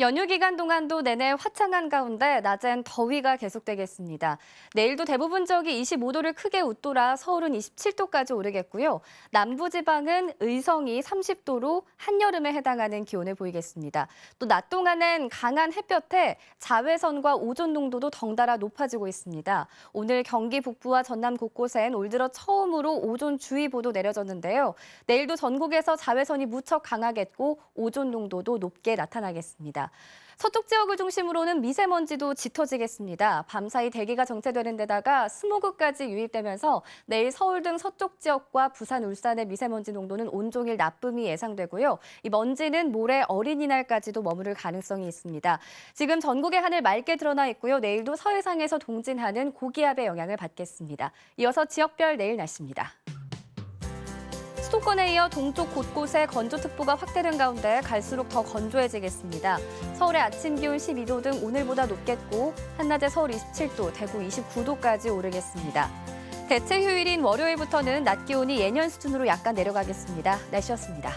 연휴 기간 동안도 내내 화창한 가운데 낮엔 더위가 계속되겠습니다. 내일도 대부분 지역이 25도를 크게 웃돌아 서울은 27도까지 오르겠고요. 남부지방은 의성이 30도로 한여름에 해당하는 기온을 보이겠습니다. 또 낮 동안엔 강한 햇볕에 자외선과 오존 농도도 덩달아 높아지고 있습니다. 오늘 경기 북부와 전남 곳곳엔 올 들어 처음으로 오존 주의보도 내려졌는데요. 내일도 전국에서 자외선이 무척 강하겠고 오존 농도도 높게 나타나겠습니다. 서쪽 지역을 중심으로는 미세먼지도 짙어지겠습니다. 밤사이 대기가 정체되는 데다가 스모그까지 유입되면서 내일 서울 등 서쪽 지역과 부산, 울산의 미세먼지 농도는 온종일 나쁨이 예상되고요. 이 먼지는 모레 어린이날까지도 머무를 가능성이 있습니다. 지금 전국의 하늘 맑게 드러나 있고요. 내일도 서해상에서 동진하는 고기압의 영향을 받겠습니다. 이어서 지역별 내일 날씨입니다. 수도권에 이어 동쪽 곳곳에 건조특보가 확대된 가운데 갈수록 더 건조해지겠습니다. 서울의 아침 기온 12도 등 오늘보다 높겠고 한낮에 서울 27도, 대구 29도까지 오르겠습니다. 대체 휴일인 월요일부터는 낮 기온이 예년 수준으로 약간 내려가겠습니다. 날씨였습니다.